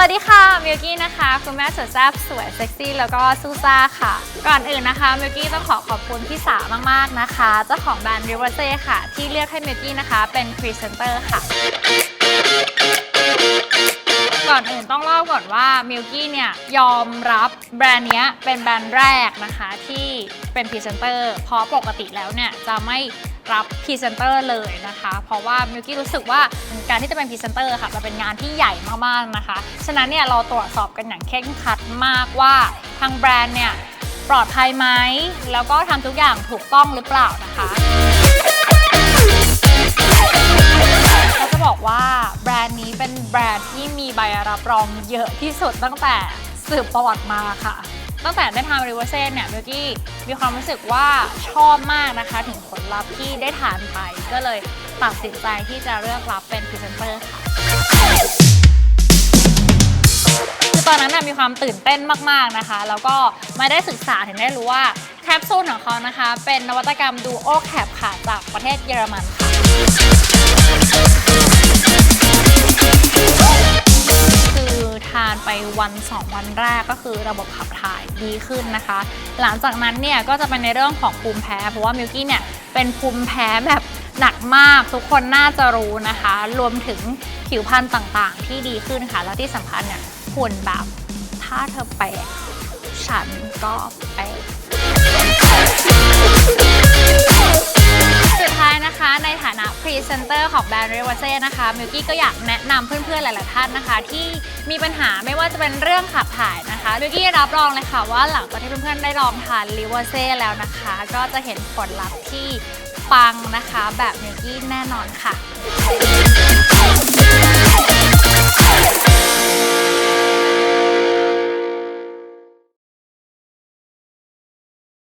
สวยแซ่บสวยเซ็กซี่แล้วก็ซูซ่าค่ะ ก่อนอื่นนะคะมิวกี้ต้องขอขอบคุณพี่สามากๆนะคะ เจ้าของแบรนด์ริเวอร์เซ่ค่ะ ที่เลือกให้มิวกี้นะคะเป็นพรีเซนเตอร์ค่ะ ก่อนอื่นต้องเล่าก่อนว่ามิลกี้เนี่ยยอมรับแบรนด์เนี้ยเป็นแบรนด์แรกนะคะที่เป็นพรีเซนเตอร์เพราะปกติแล้วเนี่ยจะไม่ รับพรีเซนเตอร์เลยนะคะ เพราะว่ามิลกี้รู้สึกว่าการที่จะเป็นพรีเซนเตอร์ค่ะมันเป็นงานที่ใหญ่มากๆนะคะ ฉะนั้นเนี่ยเราตรวจสอบกันอย่างเคร่งขัดมากว่าทางแบรนด์เนี่ยปลอดภัยไหมแล้วก็ทำทุกอย่างถูกต้องหรือเปล่านะคะเราจะบอกว่าแบรนด์นี้เป็นแบรนด์ที่มีใบรับรองเยอะที่สุดตั้งแต่สืบประวัติมาค่ะ ตั้งแต่ได้ทานริเวอร์เซนเนี่ยเบลกี้มีความรู้สึกว่าชอบมากนะคะ ถึงผลลัพธ์ที่ได้ทานไป ก็เลยตัดสินใจที่จะเลือกรับเป็นพรีเซนเตอร์ค่ะคือตอนนั้นน่ะมีความตื่นเต้นมากๆนะคะ แล้วก็มาได้ศึกษาถึงได้รู้ว่าแคปซูลของเขานะคะ เป็นนวัตกรรมดูโอแคปค่ะจากประเทศเยอรมันค่ะานไปวัน 2 วันแรกก็คือระบบขับถ่ายดีขึ้นนะคะ หลังจากนั้นเนี่ยก็จะเป็นในเรื่องของภูมิแพ้ เพราะว่ามิลกี้เนี่ยเป็นภูมิแพ้แบบหนักมากทุกคนน่าจะรู้นะคะ รวมถึงผิวพรรณต่างๆ ที่ดีขึ้นค่ะ แล้วที่สำคัญเนี่ยหุ่นแบบถ้าเธอแปลกฉันก็แปลก ร์ของแบรนด์เรวเซ่นะคะมิวกี้ก็อยากแนะนำเพื่อนๆหลายๆท่านนะคะ ที่มีปัญหาไม่ว่าจะเป็นเรื่องขับถ่ายนะคะมิวกี้รับรองเลยค่ะว่าหลังจากที่เพื่อนๆได้ลองทานริเวเซ่แล้วนะคะ ก็จะเห็นผลลัพธ์ที่ปังนะคะ แบบมิวกี้แน่นอนค่ะ